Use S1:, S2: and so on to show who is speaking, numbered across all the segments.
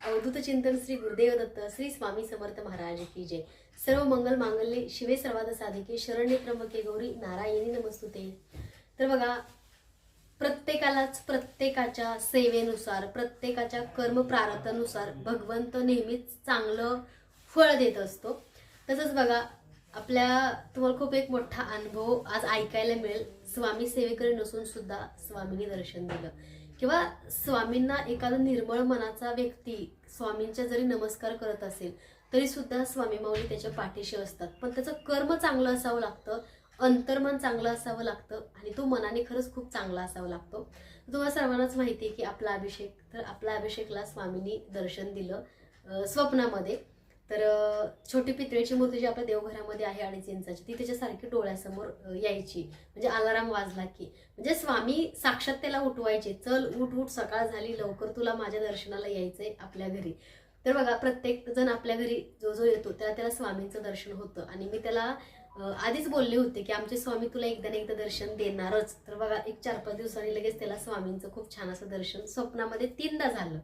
S1: अवधूत चिंतन श्री गुरुदेव दत्त श्री स्वामी समर्थ महाराज की जय. सर्व मंगल मांगल्ये शिवे सर्वाद साधिके शरण्य त्र्यंबके गौरी नारायणी नमस्तुते. तर बघा प्रत्येकालाच प्रत्येकाच्या सेवेनुसार प्रत्येकाच्या कर्मप्रारतानुसार भगवंत नेहमीच चांगलं फळ देत असतो. तसंच बघा आपल्या तुम्हाला खूप एक मोठा अनुभव आज ऐकायला मिळेल. स्वामी सेवेकडे नसून सुद्धा स्वामींनी दर्शन दिलं. किंवा स्वामींना एखादा निर्मळ मनाचा व्यक्ती स्वामींच्या जरी नमस्कार करत असेल तरी सुद्धा स्वामी माऊली त्याच्या पाठीशी असतात. पण त्याचं कर्म चांगलं असावं लागतं अंतर्मन चांगलं असावं लागतं आणि तो मनाने खरंच खूप चांगला असावा लागतो. तुम्हाला सर्वांनाच माहिती आहे की आपला अभिषेक तर आपल्या अभिषेकला स्वामींनी दर्शन दिलं स्वप्नामध्ये. तर छोटी पितळेची मूर्ती जी आपल्या देवघरामध्ये आहे अडीच इंचाची ती त्याच्यासारखी डोळ्यासमोर यायची. म्हणजे अलाराम वाजला की. म्हणजे स्वामी साक्षात त्याला उठवायचे. चल उठ उठ सकाळ झाली लवकर तुला माझ्या दर्शनाला यायचंय आपल्या घरी. तर बघा प्रत्येक जण आपल्या घरी जो जो येतो त्याला त्याला स्वामींचं दर्शन होतं. आणि मी त्याला आधीच बोलले होते की आमचे स्वामी तुला एकदा ना एकदा दर्शन देणारच. तर बघा एक चार पाच दिवसांनी लगेच त्याला स्वामींचं खूप छान असं दर्शन स्वप्नामध्ये तीनदा झालं.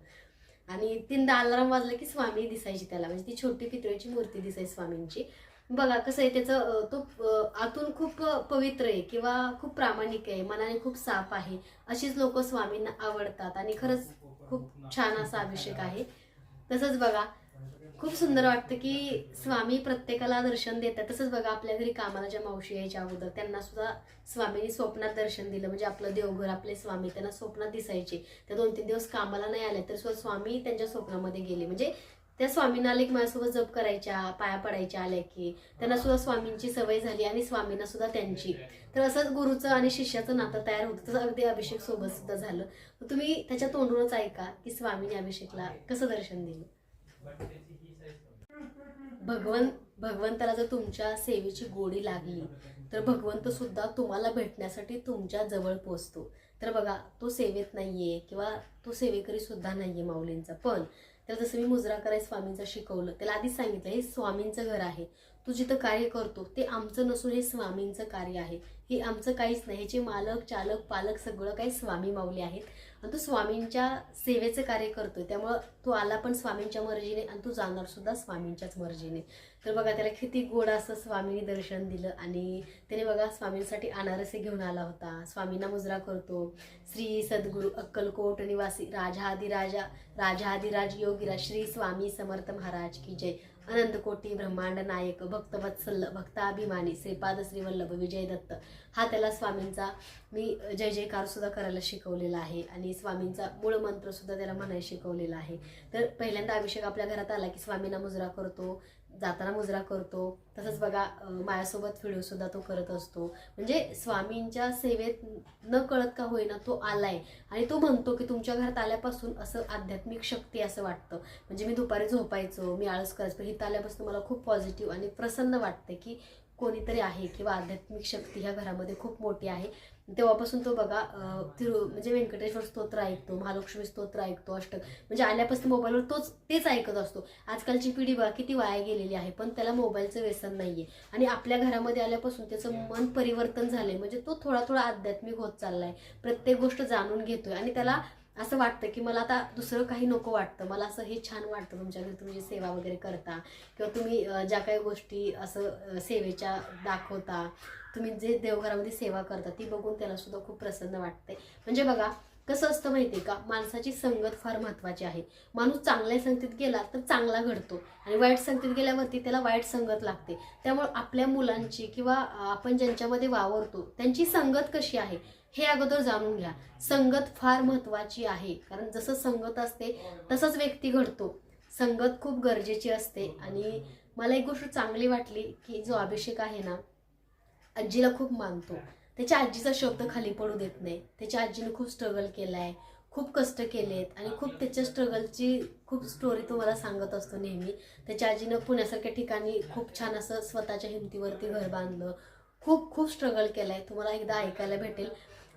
S1: आणि तीनदा अलाराम वाजला की स्वामी दिसायची त्याला. म्हणजे ती छोटी पितळीची मूर्ती दिसायची स्वामींची. बघा कसं आहे त्याचं तो आतून खूप पवित्र आहे किंवा खूप प्रामाणिक आहे मनाने खूप साफ आहे अशीच लोक स्वामींना आवडतात. आणि खरंच खूप छान असा अभिषेक आहे. तसंच बघा खूप सुंदर वाटतं की स्वामी प्रत्येकाला दर्शन देतात. तसंच बघा आपल्या घरी कामाला ज्या मावशी यायच्या अगोदर त्यांना सुद्धा स्वामींनी स्वप्नात दर्शन दिलं. म्हणजे आपलं देवघर आपले स्वामी त्यांना स्वप्नात दिसायचे. त्या दोन तीन दिवस कामाला नाही आले तर सुद्धा स्वामी त्यांच्या स्वप्नामध्ये गेले. म्हणजे त्या स्वामींना आले की माझ्यासोबत जप करायच्या पाया पडायच्या आल्या की त्यांना सुद्धा स्वामींची सवय झाली आणि स्वामींना सुद्धा त्यांची. तर असंच गुरुचं आणि शिष्याचं नातं तयार होतं. तसं अगदी अभिषेक सोबत सुद्धा झालं. तुम्ही त्याच्या तोंडूनच ऐका की स्वामीने अभिषेकला कसं दर्शन दिलं. भगवंत भगवंताला जर तुमच्या सेवेची गोडी लागली तर भगवंत सुद्धा तुम्हाला भेटण्यासाठी तुमच्या जवळ पोचतो. तर बघा तो सेवेत नाहीये किंवा तो सेवेकरी सुद्धा नाहीये माऊलींचा. पण त्याला जसं मी मुजरा कराय स्वामींचं शिकवलं त्याला आधीच सांगितलं हे स्वामींचं घर आहे. तू जिथं कार्य करतो ते आमचं नसून हे स्वामींचं कार्य आहे. हे आमचं काहीच नाही ह्याचे मालक चालक पालक सगळं काही स्वामी माऊली आहेत. आणि तू स्वामींच्या सेवेचं कार्य करतोय. त्यामुळं तो आला पण स्वामींच्या मर्जीने आणि तू जाणार सुद्धा स्वामींच्याच मर्जीने. तर बघा त्याला किती गोड असं स्वामींनी दर्शन दिलं आणि त्याने बघा स्वामींसाठी अनारसे घेऊन आला होता. स्वामींना मुजरा करतो. श्री सद्गुरू अक्कलकोट निवासी राजा आदिराजा राजा आदिराज योगीराज श्री स्वामी समर्थ महाराज की जय. अनंतकोटी ब्रह्मांड नायक भक्तवत्सल भक्ताभिमानी श्रीपाद श्रीवल्लभ विजय दत्त. हा त्याला स्वामींचा मी जय जयकार सुद्धा करायला शिकवलेला आहे आणि स्वामींचा मूळ मंत्र सुद्धा त्याला म्हणायला शिकवलेला आहे. तर पहिल्यांदा अभिषेक आपल्या घरात आला की स्वामींना मुजरा करतो. जाताना मुजरा करतो. तसंच बघा माझ्यासोबत व्हिडिओ सुद्धा तो करत असतो. म्हणजे स्वामींच्या सेवेत न कळत का होईना तो आलाय. आणि तो म्हणतो की तुमच्या घरात आल्यापासून असं आध्यात्मिक शक्ती असं वाटतं. म्हणजे मी दुपारी झोपायचो मी आळस करायचो पण आल्यापासून मला खूप पॉझिटिव्ह आणि प्रसन्न वाटते की कोणीतरी आहे किंवा आध्यात्मिक शक्ती ह्या घरामध्ये खूप मोठी आहे. तेव्हापासून तो बघा तिरु म्हणजे व्यंकटेश्वर स्तोत्र ऐकतो महालक्ष्मी स्तोत्र ऐकतो अष्टक म्हणजे आल्यापासून मोबाईलवर तोच तेच ऐकत असतो. आजकालची पिढी बघा किती वाया गेलेली आहे पण त्याला मोबाईलचं व्यसन नाही आहे आणि आपल्या घरामध्ये आल्यापासून त्याचं मन परिवर्तन झालंय म्हणजे तो थोडा थोडा आध्यात्मिक होत चाललाय. प्रत्येक गोष्ट जाणून घेतोय आणि त्याला असं वाटतं की मला आता दुसरं काही नको वाटतं. मला असं हे छान वाटतं तुमच्या घरी तुम्ही सेवा वगैरे करता किंवा तुम्ही ज्या काही गोष्टी असं सेवेच्या दाखवता तुम्ही जे देवघरामध्ये सेवा करता ती बघून त्याला सुद्धा खूप प्रसन्न वाटते. म्हणजे बघा कसं असतं माहिती आहे का? माणसाची संगत फार महत्वाची आहे. माणूस चांगल्या संगतीत गेला तर चांगला घडतो. आणि वाईट संगतीत गेल्यावरती त्याला वाईट संगत लागते. त्यामुळे आपल्या मुलांची किंवा आपण ज्यांच्यामध्ये वावरतो त्यांची संगत कशी आहे हे अगोदर जाणून घ्या. संगत फार महत्वाची आहे. कारण जसं संगत असते तसंच व्यक्ती घडतो. संगत खूप गरजेची असते. आणि मला एक गोष्ट चांगली वाटली की जो अभिषेक आहे ना आजीला खूप मानतो. त्याच्या आजीचा शब्द खाली पडू देत नाही. त्याच्या आजीने खूप स्ट्रगल केलाय खूप कष्ट केलेत आणि खूप त्याच्या स्ट्रगलची खूप स्टोरी तो मला सांगत असतो नेहमी. त्याच्या आजीनं पुण्यासारख्या ठिकाणी खूप छान असं स्वतःच्या हिमतीवरती घर बांधलं. खूप खूप स्ट्रगल केलाय. तुम्हाला एकदा ऐकायला भेटेल.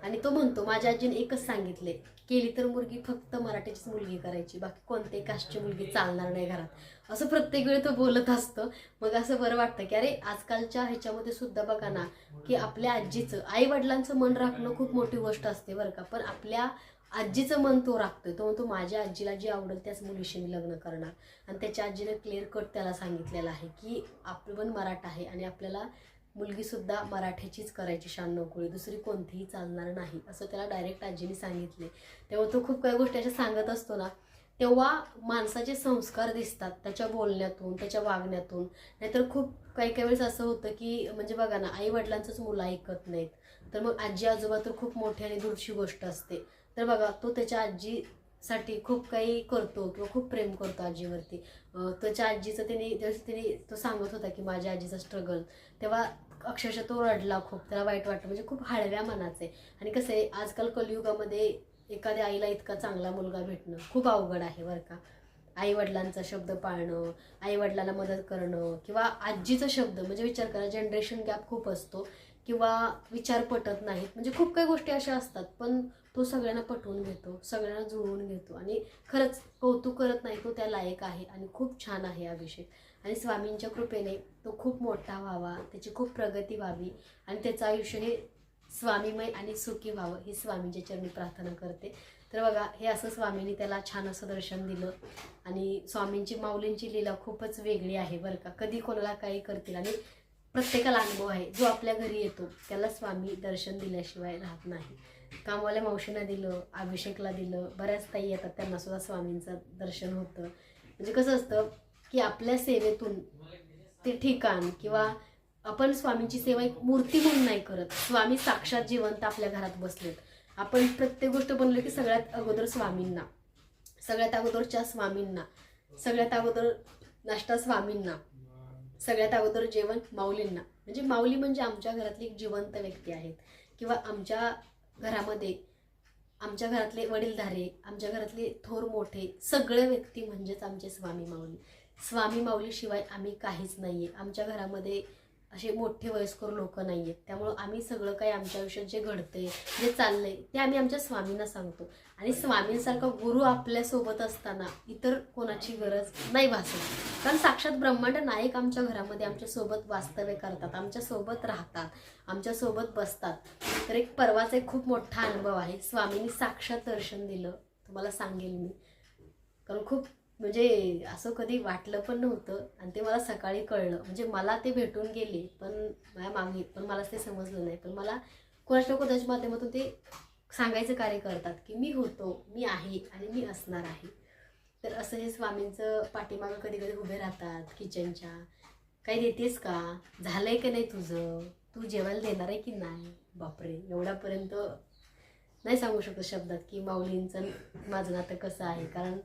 S1: आणि तो म्हणतो माझ्या आजीने एकच सांगितले केली तर मुलगी फक्त मराठीचीच मुलगी करायची बाकी कोणत्याही कास्टची मुलगी चालणार नाही घरात. असं प्रत्येक वेळी तो बोलत असतं. मग असं बरं वाटतं की अरे आजकालच्या ह्याच्यामध्ये सुद्धा बघा ना की आपल्या आजीचं आई वडिलांचं मन राखणं खूप मोठी गोष्ट असते बरं का. पण आपल्या आजीचं मन तो राखतोय. तो म्हणतो माझ्या आजीला जी आवडेल त्याच मुलीशी मी लग्न करणार. आणि त्याच्या आजीने क्लिअर कट त्याला सांगितलेलं आहे की आपलं पण मराठा आहे आणि आपल्याला मुलगीसुद्धा मराठीचीच करायची शान दुसरी कोणतीही चालणार नाही असं त्याला डायरेक्ट आजीने सांगितले. तेव्हा तो खूप काही गोष्टी अशा सांगत असतो ना तेव्हा माणसाचे संस्कार दिसतात त्याच्या बोलण्यातून त्याच्या वागण्यातून. नाहीतर खूप काही काही वेळेस असं होतं की म्हणजे बघा ना आई वडिलांचंच मुलं ऐकत नाहीत. तर मग आजी आजोबा तर खूप मोठी आणि दूरची गोष्ट असते. तर बघा तो त्याच्या आजी साठी खूप काही करतो किंवा खूप प्रेम करतो आजीवरती. त्याच्या आजीचं त्याने त्याने तो सांगत होता की माझ्या आजीचा स्ट्रगल तेव्हा अक्षरशः तो रडला खूप. त्याला वाईट वाटलं. म्हणजे खूप हळव्या मनाचे. आणि कसं आहे आजकाल कलियुगामध्ये एखाद्या आईला इतका चांगला मुलगा भेटणं खूप अवघड आहे बरं का. आई वडिलांचा शब्द पाळणं आई वडिलांना मदत करणं किंवा आजीचा शब्द म्हणजे विचार करा जनरेशन गॅप खूप असतो किंवा विचार पटत नाहीत. म्हणजे खूप काही गोष्टी अशा असतात. पण तो सगळ्यांना पटवून घेतो सगळ्यांना जुळवून घेतो. आणि खरंच कौतुक करत नाही तो त्या लायक आहे आणि खूप छान आहे अभिषेक. आणि स्वामींच्या कृपेने तो खूप मोठा व्हावा त्याची खूप प्रगती व्हावी आणि त्याचं आयुष्य हे स्वामीमय आणि सुखी व्हावं ही स्वामींच्या चरणी प्रार्थना करते. तर बघा हे असं स्वामींनी त्याला छान असं दर्शन दिलं. आणि स्वामींची माऊलींची लीला खूपच वेगळी आहे बरं का. कधी कोणाला काही करतील आणि प्रत्येकाला अनुभव आहे जो आपल्या घरी येतो त्याला स्वामी दर्शन दिल्याशिवाय राहत नाही. कामवाल्या मावशींना दिलं अभिषेकला दिलं बऱ्याच ताई येतात त्यांना सुद्धा स्वामींचं दर्शन होतं. म्हणजे कसं असतं की आपल्या सेवेतून ते ठिकाण किंवा आपण स्वामींची सेवा एक मूर्ती म्हणून नाही करत. स्वामी साक्षात जिवंत आपल्या घरात बसलेत. आपण प्रत्येक गोष्ट बनलो की सगळ्यात अगोदर स्वामींना सगळ्यात अगोदरच्या स्वामींना सगळ्यात अगोदर नाश्ता स्वामींना सगळ्यात अगोदर जेवण माऊलींना. म्हणजे माऊली म्हणजे आमच्या घरातली एक जिवंत व्यक्ती आहेत. किंवा आमच्या घरामध्ये आमच्या घरातले वडीलधारे आमच्या घरातले थोर मोठे सगळे व्यक्ती म्हणजेच आमचे स्वामी माऊली. स्वामी माऊलीशिवाय आम्ही काहीच नाही आहे आमच्या घरामध्ये असे मोठे वयस्कर लोक नाही आहेत त्यामुळं आम्ही सगळं काही आमच्या आयुष्यात जे घडतंय जे चाललंय ते आम्ही आमच्या स्वामींना सांगतो. आणि स्वामींसारखा गुरु आपल्यासोबत असताना इतर कोणाची गरज नाही भासत. कारण साक्षात ब्रह्मांड नायक आमच्या घरामध्ये आमच्यासोबत वास्तव्य करतात आमच्यासोबत राहतात आमच्यासोबत बसतात. तर एक परवाचा एक खूप मोठा अनुभव आहे. स्वामींनी साक्षात दर्शन दिलं तुम्हाला सांगेल मी. कारण खूप म्हणजे असं कधी वाटलं पण नव्हतं आणि ते मला सकाळी कळलं. म्हणजे मला ते भेटून गेले पण माझ्या मागे पण मला ते समजलं नाही. पण मला कोणाच्या कोणाच्या माध्यमातून ते सांगायचं कार्य करतात की मी होतो मी आहे आणि मी असणार आहे. तर असं हे स्वामींचं पाठीमागं कधी कधी उभे राहतात किचनच्या. काही देतेस का? झालं आहे का नाही तुझं? तू जेवायला देणार आहे की नाही? बापरे एवढ्यापर्यंत नाही सांगू शकत शब्दात की माऊलींचं माझं नातं कसं आहे. कारण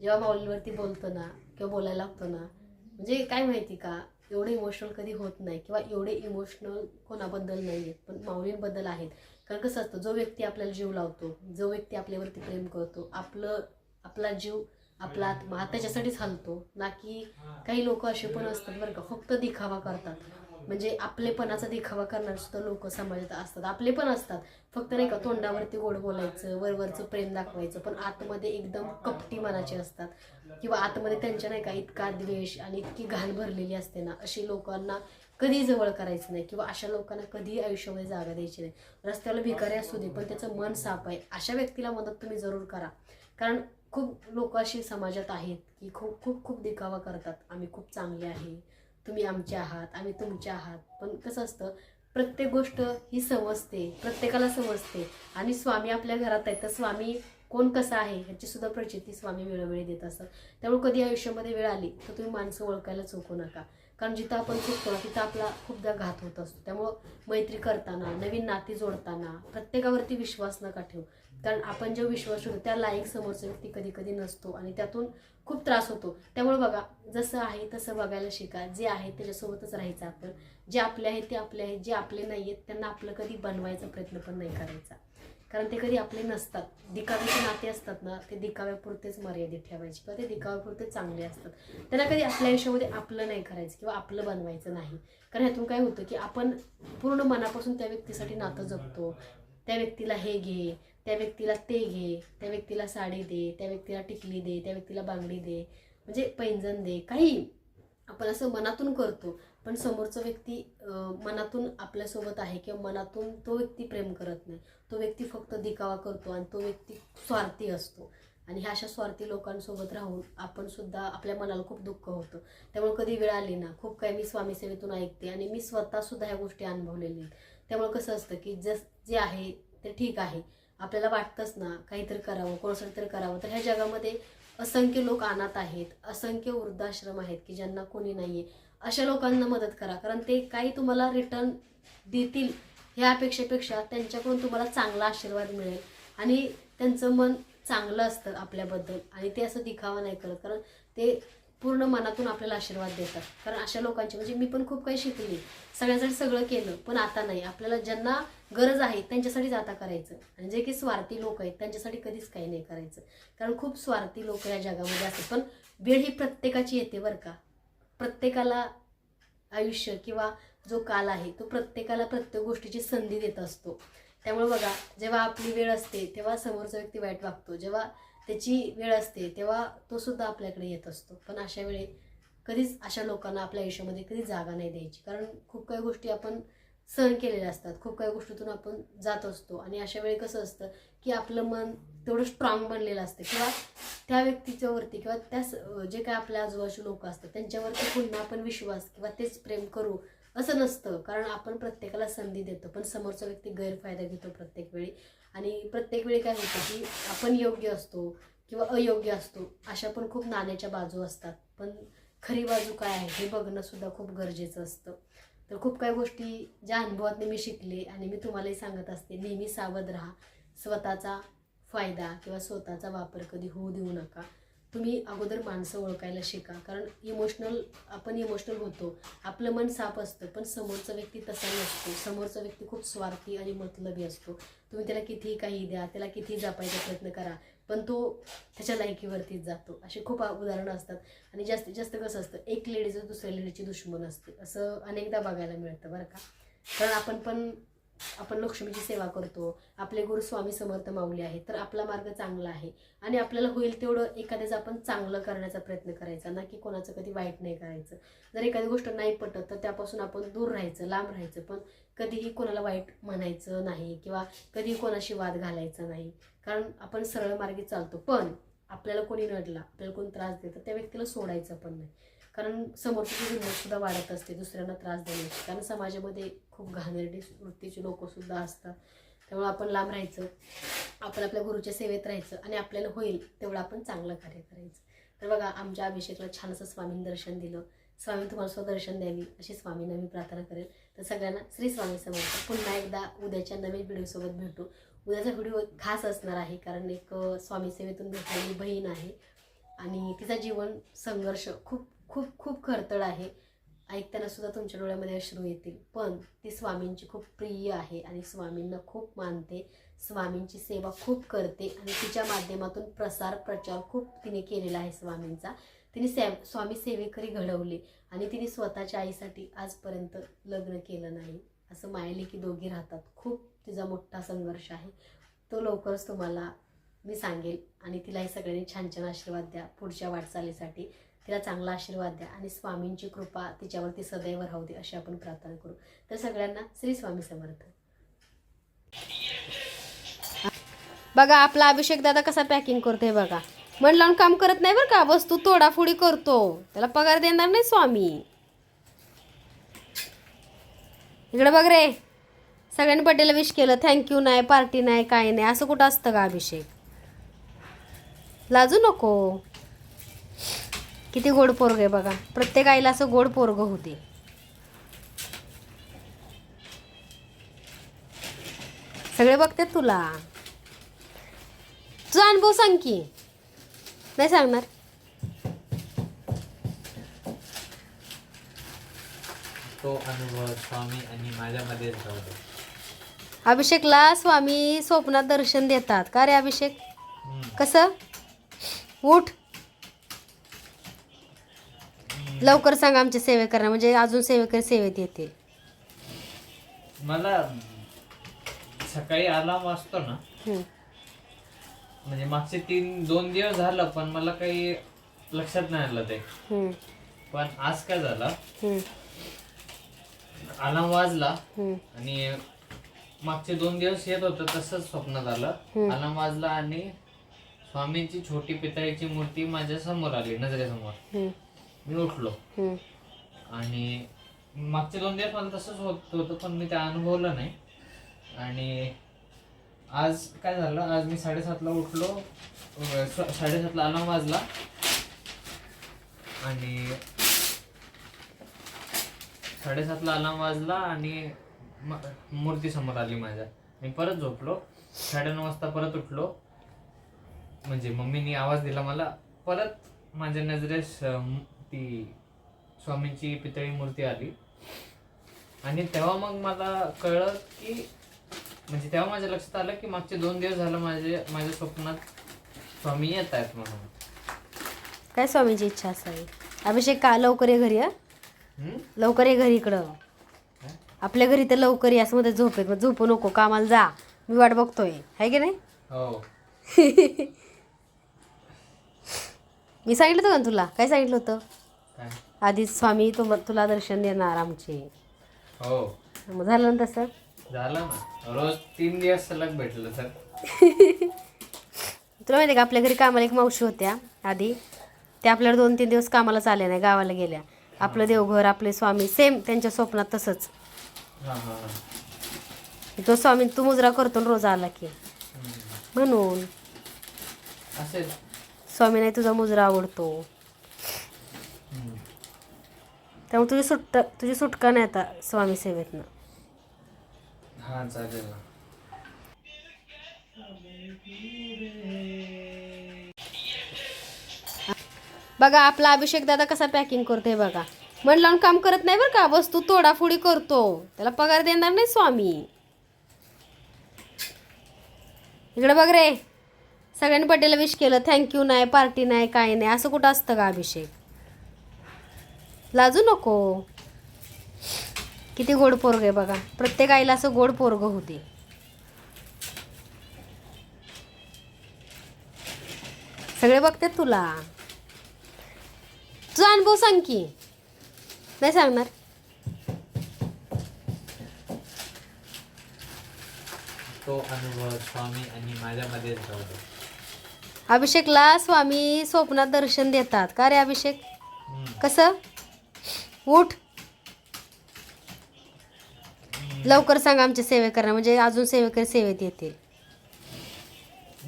S1: जेव्हा माऊलींवरती बोलतो ना किंवा बोलायला लागतो ना म्हणजे काय माहिती का एवढे इमोशनल कधी होत नाही किंवा एवढे इमोशनल कोणाबद्दल नाही आहेत पण माऊलींबद्दल आहेत. कारण कसं असतं जो व्यक्ती आपल्याला जीव लावतो जो व्यक्ती आपल्यावरती प्रेम करतो आपलं आपला जीव आपला आत्मा त्याच्यासाठीच हलतो. ना की काही लोक असे पण असतात बरं का फक्त दिखावा करतात. म्हणजे आपलेपणाचा दिखावा करणारे सुद्धा लोक समाजात असतात. आपले पण असतात. फक्त नाही का तोंडावरती गोड बोलायचं वरवरचं प्रेम दाखवायचं पण आतमध्ये एकदम कपटी मनाचे असतात. किंवा आतमध्ये त्यांच्या नाही का इतका द्वेष आणि इतकी घाण भरलेली असते ना अशी लोकांना कधी जवळ करायचं नाही किंवा अशा लोकांना कधीही आयुष्यामध्ये जागा द्यायची नाही. रस्त्याला भिकारी असू दे पण त्याचं मन साफ आहे. अशा व्यक्तीला मदत तुम्ही जरूर करा. कारण खूप लोक अशी समाजात आहेत की खूप खूप खूप दिखावा करतात. आम्ही खूप चांगले आहे. तुम्ही आमचे आहात आम्ही तुमचे आहात. पण कसं असतं प्रत्येक गोष्ट ही समजते प्रत्येकाला समजते. आणि स्वामी आपल्या घरात आहे तर स्वामी कोण कसा आहे ह्याची सुद्धा प्रचिती स्वामी वेळोवेळी देत असतात. त्यामुळे कधी आयुष्यामध्ये वेळ आली तर तुम्ही माणसं ओळखायला चुकू नका. कारण जिथं आपण चुकतो ना तिथं आपला खूपदा घात होत असतो. त्यामुळं मैत्री करताना नवीन नाती जोडताना प्रत्येकावरती विश्वास नका ठेवू. कारण आपण जो विश्वास ठेवतो त्या लायक समोरचा व्यक्ती कधी कधी नसतो आणि त्यातून खूप त्रास होतो. त्यामुळे बघा जसं आहे तसं बघायला शिका. जे आहे त्याच्यासोबतच राहायचं आपण. जे आपले आहेत ते आपले आहेत जे आपले नाही आहेत त्यांना आपलं कधी बनवायचा प्रयत्न पण नाही करायचा. कारण ते कधी आपले नसतात. दिकाव्याचे नाते असतात ना ते दिकाव्यापुरतेच मर्यादित ठेवायचे किंवा ते दिखाव्यापुरते चांगले असतात. त्यांना कधी आपल्या आयुष्यामध्ये आपलं नाही करायचं किंवा आपलं बनवायचं नाही. कारण ह्यातून काय होतं की आपण पूर्ण मनापासून त्या व्यक्तीसाठी नातं जपतो. त्या व्यक्तीला हे घे त्या व्यक्तीला ते घे त्या व्यक्तीला साडी दे त्या व्यक्तीला टिकली दे त्या व्यक्तीला बांगडी दे म्हणजे पैंजण दे काही आपण असं मनातून करतो पण समोरचा व्यक्ती मनातून आपल्यासोबत आहे किंवा मनातून तो व्यक्ती प्रेम करत नाही. तो व्यक्ती फक्त दिखावा करतो आणि तो व्यक्ती स्वार्थी असतो. आणि ह्या अशा स्वार्थी लोकांसोबत राहून आपण सुद्धा आपल्या मनाला खूप दुःख होतं. त्यामुळे कधी वेळ आली ना खूप काही मी स्वामी सेवेतून ऐकते आणि मी स्वतःसुद्धा ह्या गोष्टी अनुभवलेल्या आहेत. त्यामुळे कसं असतं की जस जे आहे ते ठीक आहे. आपल्याला वाटतंच ना काहीतरी करावं कोणासाठी तरी करावं. तर ह्या जगामध्ये असंख्य लोक अनाथ आहेत असंख्य वृद्धाश्रम आहेत की ज्यांना कोणी नाही आहे अशा लोकांना मदत करा कारण ते काही तुम्हाला रिटर्न देतील ह्या अपेक्षेपेक्षा त्यांच्याकडून तुम्हाला चांगला आशीर्वाद मिळेल. आणि त्यांचं मन चांगलं असतं आपल्याबद्दल. आणि ते असं दिखावा नाही करत कारण ते पूर्ण मनातून आपल्याला आशीर्वाद देतात. कारण अशा लोकांची म्हणजे मी पण खूप काही शिकली. सगळ्यांसाठी सगळं केलं पण आता नाही. आपल्याला ज्यांना गरज आहे त्यांच्यासाठीच आता करायचं. आणि जे की स्वार्थी लोक आहेत त्यांच्यासाठी कधीच काही नाही करायचं. कारण खूप स्वार्थी लोक या जगामध्ये असतात. पण वेळ ही प्रत्येकाची येते बरं का. प्रत्येकाला आयुष्य किंवा जो काल आहे तो प्रत्येकाला प्रत्येक गोष्टीची संधी देत असतो. त्यामुळे बघा जेव्हा आपली वेळ असते तेव्हा समोरचा व्यक्ती वाईट वागतो. जेव्हा त्याची वेळ असते तेव्हा तो सुद्धा आपल्याकडे येत असतो. पण अशा वेळी कधीच अशा लोकांना आपल्या आयुष्यामध्ये कधी जागा नाही द्यायची. कारण खूप काही गोष्टी आपण सहन केलेल्या असतात. खूप काही गोष्टीतून आपण जात असतो. आणि अशा वेळी कसं असतं की आपलं मन तेवढं स्ट्रॉंग बनलेलं असतं. किंवा त्या व्यक्तीच्यावरती किंवा त्या जे काय आपल्या आजूबाजूचे लोक असतात त्यांच्यावरती पुन्हा आपण विश्वास किंवा तेच प्रेम करू असं नसतं. कारण आपण प्रत्येकाला संधी देतो. पण समोरचा व्यक्ती गैरफायदा घेतो प्रत्येक वेळी. आणि प्रत्येक वेळी काय होतं की आपण योग्य असतो किंवा अयोग्य असतो अशा पण खूप नाण्याच्या बाजू असतात. पण खरी बाजू काय आहे हे बघणं सुद्धा खूप गरजेचं असतं. तर खूप काही गोष्टी ज्या अनुभवातून मी शिकले आणि मी तुम्हालाही सांगत असते नेहमी सावध राहा. स्वतःचा फायदा किंवा स्वतःचा वापर कधी होऊ देऊ नका. तुम्ही अगोदर माणसं ओळखायला शिका. कारण इमोशनल आपण इमोशनल होतो. आपलं मन साफ असतं पण समोरचा व्यक्ती तसा नसतो. समोरचा व्यक्ती खूप स्वार्थी आणि मतलबी असतो. तुम्ही त्याला कितीही काही द्या त्याला किती जपायचा प्रयत्न करा पण तो त्याच्या लायकीवरतीच जातो. अशी खूप उदाहरणं असतात. आणि जास्तीत जास्त कसं असतं एक लेडीचं दुसऱ्या लेडीची दुश्मन असते. असं अनेकदा बघायला मिळतं बरं का. कारण आपण पण आपण लक्ष्मीची सेवा करतो आपले गुरु स्वामी समर्थ माऊली आहेत तर आपला मार्ग चांगला आहे. आणि आपल्याला होईल तेवढं एखाद्याचं आपण चांगलं करण्याचा प्रयत्न करायचा ना की कोणाचं कधी वाईट नाही करायचं. जर एखादी गोष्ट नाही पटत तर त्यापासून आपण दूर राहायचं लांब राहायचं. पण कधीही कोणाला वाईट म्हणायचं नाही किंवा कधीही कोणाशी वाद घालायचा नाही. कारण आपण सरळ मार्गी चालतो. पण आपल्याला कोणी नडला आपल्याला कोणी त्रास देतं त्या व्यक्तीला सोडायचं पण नाही. कारण समोरची हिंमत सुद्धा वाढत असते दुसऱ्यांना त्रास देण्याची. कारण समाजामध्ये खूप घाणेरडी वृत्तीची लोकंसुद्धा असतात. त्यामुळे आपण लांब राहायचं आपण आपल्या गुरुच्या सेवेत राहायचं आणि आपल्याला होईल तेवढं आपण चांगलं कार्य करायचं. तर बघा आमच्या अभिषेकला छान असं स्वामींनी दर्शन दिलं. स्वामी तुम्हाला स्वदर्शन द्यावी अशी स्वामींना मी प्रार्थना करेल. तर सगळ्यांना श्री स्वामी समर्थ. पुन्हा एकदा उद्याच्या नवीन व्हिडिओसोबत भेटू. उद्याचा व्हिडिओ खास असणार आहे कारण एक स्वामी सेवेतून भेटलेली बहीण आहे. आणि तिचा जीवन संघर्ष खूप खूप खूप खरतड आहे. ऐकताना सुद्धा तुमच्या डोळ्यामध्ये अश्रू येतील. पण ती स्वामींची खूप प्रिय आहे आणि स्वामींना खूप मानते. स्वामींची सेवा खूप करते आणि तिच्या माध्यमातून प्रसार प्रचार खूप तिने केलेला आहे स्वामींचा. तिने से स्वामी सेवेकरी घडवले आणि तिने स्वतःच्या आईसाठी आजपर्यंत लग्न केलं नाही. असं मायले की दोघी राहतात. खूप तिचा मोठा संघर्ष आहे. तो लवकरच तुम्हाला मी सांगेल. आणि तिलाही सगळ्यांनी छान छान आशीर्वाद द्या. पुढच्या वाटचालीसाठी तिला चांगला आशीर्वाद द्या. आणि स्वामींची कृपा तिच्यावरती सदैव राहू दे अशी आपण प्रार्थना करू. तर सगळ्यांना श्री स्वामी समर्थ. बघा आपला अभिषेक दादा कसा पॅकिंग करतोय बघा. मन लावून काम करत नाही बरं का? वस्तू तोडाफोडी करतो. त्याला पगार देणार नाही स्वामी. इकडे बघ रे. सगळ्यांनी बड्डेला विश केलं. थँक्यू नाही पार्टी नाही काय नाही. असं कुठं असतं का अभिषेक? लाजू नको. किती गोड पोरग आहे बघा. प्रत्येक आईला असं गोड पोरग होते. सगळे बघतात तुला. तुझा अनुभव सांग की. नाही सांगणार.
S2: तो अनुभव स्वामी आणि माझ्यामध्ये राहू दे.
S1: अभिषेकला स्वामी स्वप्नात दर्शन देतात. का रे अभिषेक. कसं? उठ लवकर सांग आमच्या सेवेकरांना म्हणजे अजून सेवेकर सेवेत येतील
S2: मला सकाळी अलार्म वाजतो ना
S1: हम्म.
S2: म्हणजे मागचे तीन दोन दिवस झालं पण मला काही लक्षात नाही आलं ते
S1: हम्म.
S2: पण आज काय झालं
S1: हम्म,
S2: अलार्म वाजला
S1: हम्म,
S2: आणि मागचे दोन दिवस येत होतं तसंच स्वप्न झालं. अलार्म वाजला आणि स्वामींची छोटी पितळीची मूर्ती माझ्यासमोर आली नजरेसमोर. मी उठलो. आणि मागचे दोन दिवस मला तसंच होत होतं पण मी ते अनुभवलं नाही. आणि आज काय झालं आज मी साडेसातला उठलो साडेसातला अलार्म वाजला. आणि साडेसातला अलार्म वाजला आणि मूर्ती समोर आली माझ्या. मी परत झोपलो. साडेनऊ वाजता परत उठलो. म्हणजे मम्मीनी आवाज दिला मला. परत माझ्या नजरेस ती स्वामींची पितळी मूर्ती आली. आणि तेव्हा मग मला कळलं की म्हणजे तेव्हा माझ्या लक्षात आलं की मागचे दोन दिवस झालं माझे माझ्या स्वप्नात स्वामी येत आहेत म्हणून.
S1: काय स्वामीची इच्छा असावी? अभिषेक का लवकर ये घरी हा?
S2: हम्म?
S1: लवकर ये घरी इकडं. आपल्या घरी तर लवकर ये असं मध्ये झोपेत. मग झोपू नको कामाला जा. मी वाट बघतोय. आहे की नाही?
S2: हो.
S1: मी सांगितलं होतं का तुला? काय सांगितलं होतं?
S2: काय?
S1: आधीच स्वामी तुम तुला दर्शन देणार आमचे.
S2: हो.
S1: मग झालं ना तसं?
S2: झालं ना. रोज तीन दिवस सलग भेटलं सर
S1: तुला माहिती आहे का आपल्या घरी कामाला एक मावशी होत्या आधी. त्या आपल्याला दोन तीन दिवस कामाला चालल्या नाही गावाला गेल्या. आपलं देवघर आपले स्वामी सेम त्यांच्या स्वप्नात तसंच.
S2: हां हां हां.
S1: तो स्वामी तू मुजरा करतो ना रोज आला की. म्हणून.
S2: असेल
S1: स्वामी नाही तुझा मुजरा आवडतो. त्यामुळे तुझी सुट्ट तुझी सुटका नाही आता स्वामी सेवेतनं.
S2: हां चालेल ना.
S1: बघा आपला अभिषेक दादा कसा पॅकिंग करतोय बघा. मन लावून काम करत नाही बरं का? वस्तू तोडाफोडी करतो. त्याला पगार देणार नाही स्वामी. इकडे बघ रे. सगळ्यांनी बड्डेला विश केलं थँक्यू नाही पार्टी नाही काय नाही. असं कुठं असतं का अभिषेक? लाजू नको. किती गोड पोरग आहे बघा. प्रत्येक आईला असं गोड पोरग होते. सगळे बघतात तुला. तुझा अनुभव सांग की. नाही सांगणार?
S2: तो अनुभव स्वामी आणि माझ्यामध्येच राहतो.
S1: अभिषेकला स्वामी स्वप्नात दर्शन देतात का रे अभिषेक. कसं उठ लवकर सांग आमच्या सेवेकरांना म्हणजे अजून सेवेकर सेवेत येतील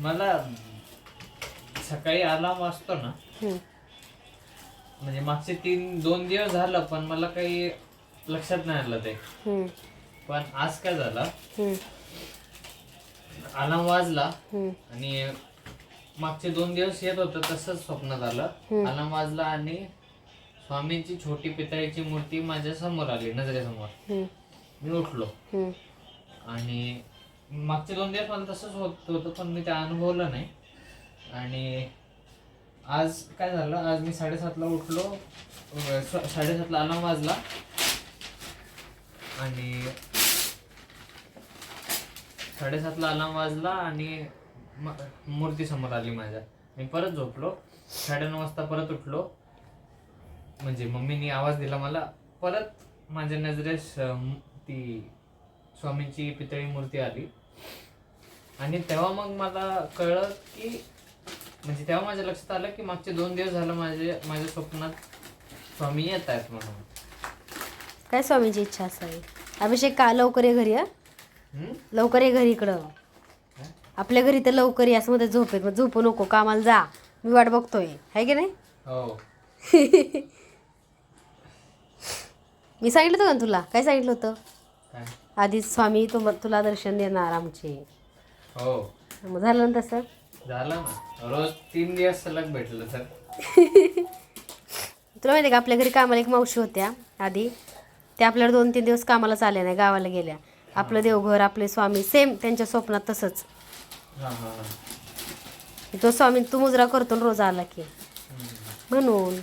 S2: मला सकाळी अलार्म वाजतो ना
S1: हम्म.
S2: म्हणजे मागचे तीन दोन दिवस झालं पण मला काही लक्षात नाही आलं ते
S1: हम्म.
S2: पण आज काय झालं
S1: हम्म.
S2: अलार्म वाजला
S1: हम्म.
S2: आणि मागचे दोन दिवस येत होतं तसंच स्वप्न झालं. अलार्म वाजला आणि स्वामींची छोटी पितळीची मूर्ती माझ्यासमोर आली नजरेसमोर. मी उठलो. आणि मागचे दोन दिवस मला तसंच होत होतं पण मी ते अनुभवलं नाही आणि आज काय झालं आज मी साडेसातला उठलो साडेसातला अलार्म वाजला आणि साडेसातला अलार्म वाजला आणि मूर्ती समोर आली माझ्या. मी परत झोपलो. साडेनऊ वाजता परत उठलो. म्हणजे मम्मीनी आवाज दिला मला. परत माझ्या नजरेस ती स्वामींची पितळी मूर्ती आली. आणि तेव्हा मग मला कळलं की म्हणजे तेव्हा माझ्या लक्षात आलं की मागचे दोन दिवस झालं माझे माझ्या स्वप्नात स्वामी येत आहेत म्हणून.
S1: काय स्वामीची इच्छा असावी? अभिषेक का लवकर ये घरी हा?
S2: हम्म?
S1: लवकर ये घरी इकडं. आपल्या घरी तर लवकर ये मध्ये झोपेत मग झोपू नको कामाला जा. मी वाट बघतोय. आहे की नाही?
S2: हो.
S1: मी सांगितलं होतं का तुला? काय सांगितलं होतं? आधीच स्वामी तुम तुला दर्शन देणार आमचे.
S2: हो.
S1: मग झालं ना तसं?
S2: झालं ना. रोज तीन दिवस सलग भेटलं सर
S1: तुला माहिती आहे का आपल्या घरी कामाला एक मावशी होत्या आधी. त्या आपल्याला दोन तीन दिवस कामाला चालल्या नाही गावाला गेल्या. आपलं देवघर आपले स्वामी सेम त्यांच्या स्वप्नात तसंच. तो स्वामी तू मुजरा करतो ना रोज आला की. म्हणून.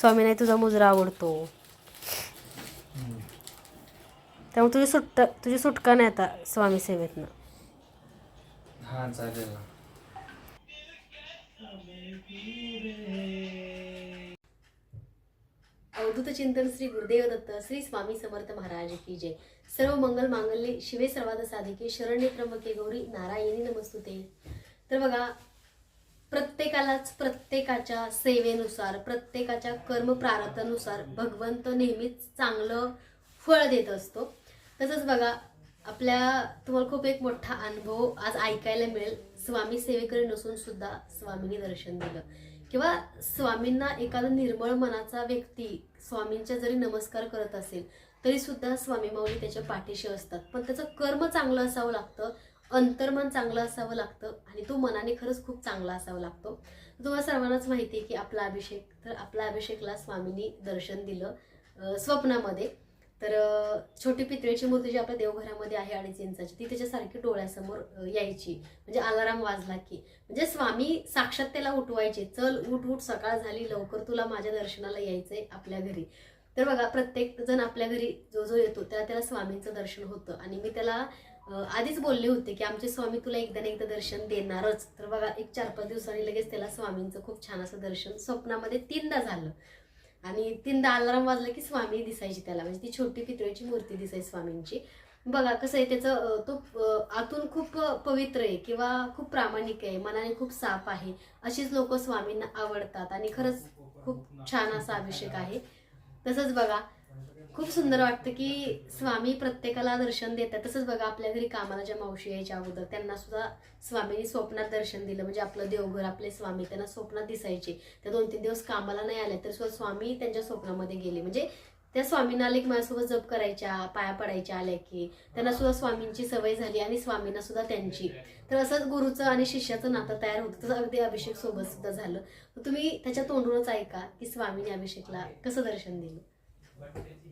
S1: स्वामी नाही तुझा मुजरा आवडतो. त्यामुळे तुझी सुट्ट तुझी सुटका नाही आता स्वामी सेवेतनं.
S2: हां चालेल.
S1: अवधूत चिंतन श्री गुरुदेव दत्त श्री स्वामी समर्थ महाराज की जय. सर्व मंगल मांगल्ये शिवे सर्वाद साधिके शरण्य त्र्यंबके गौरी नारायणी नमस्तुते. तर बघा प्रत्येकालाच प्रत्येकाच्या सेवेनुसार प्रत्येकाच्या कर्म प्रारब्धानुसार भगवंत नेहमीच चांगलं फळ देत असतो. तसंच बघा आपल्या तुम्हाला खूप एक मोठा अनुभव आज ऐकायला मिळेल. स्वामी सेवेकरी नसून सुद्धा स्वामींनी दर्शन दिलं. किंवा स्वामींना एखादा निर्मळ मनाचा व्यक्ती स्वामींच्या जरी नमस्कार करत असेल तरी सुद्धा स्वामी माऊली त्याच्या पाठीशी असतात. पण त्याचं कर्म चांगलं असावं लागतं अंतर्मन चांगलं असावं लागतं आणि तो मनाने खरंच खूप चांगला असावा लागतो. तुम्हाला सर्वांनाच माहिती आहे की आपला अभिषेक तर आपल्या अभिषेकला स्वामींनी दर्शन दिलं स्वप्नामध्ये. तर छोटी पितळीची मूर्ती जी आपल्या देवघरामध्ये आहे अडीच इंचाची ती त्याच्यासारखी डोळ्यासमोर यायची. म्हणजे अलाराम वाजला की. म्हणजे स्वामी साक्षात त्याला उठवायचे. चल उठ उठ सकाळ झाली लवकर तुला माझ्या दर्शनाला यायचंय आपल्या घरी. तर बघा प्रत्येक जण आपल्या घरी जो जो येतो त्याला त्याला स्वामींचं दर्शन होतं. आणि मी त्याला आधीच बोलले होते की आमचे स्वामी तुला एकदा ना एकदा दर्शन देणारच. तर बघा एक चार पाच दिवसांनी लगेच त्याला स्वामींचं खूप छान असं दर्शन स्वप्नामध्ये तीनदा झालं. आणि तीनदा अलाराम वाजला की स्वामी दिसायची त्याला. म्हणजे ती छोटी पितळेची मूर्ती दिसायची स्वामींची. बघा कसं आहे त्याचं तो आतून खूप पवित्र आहे किंवा खूप प्रामाणिक आहे मनाने खूप साफ आहे. अशीच लोक स्वामींना आवडतात आणि खरंच खूप छान असा अभिषेक आहे. तसंच बघा खूप सुंदर वाटतं की स्वामी प्रत्येकाला दर्शन देतात. तसंच बघा आपल्या घरी कामाला ज्या मावशी यायच्या अगोदर त्यांना सुद्धा स्वामींनी स्वप्नात दर्शन दिलं. म्हणजे आपलं देवघर आपले स्वामी त्यांना स्वप्नात दिसायचे. त्या दोन तीन दिवस कामाला नाही आल्या तर सुद्धा स्वामी त्यांच्या स्वप्नामध्ये गेले. म्हणजे त्या स्वामींना आले की माझ्यासोबत जप करायच्या पाया पडायच्या आल्या की त्यांना सुद्धा स्वामींची सवय झाली आणि स्वामींना सुद्धा त्यांची. तर असंच गुरुचं आणि शिष्याचं नातं तयार होतं. तसं अगदी अभिषेक सोबत सुद्धा झालं. तुम्ही त्याच्या तोंडूनच ऐका की स्वामीने अभिषेकला कसं दर्शन दिलं.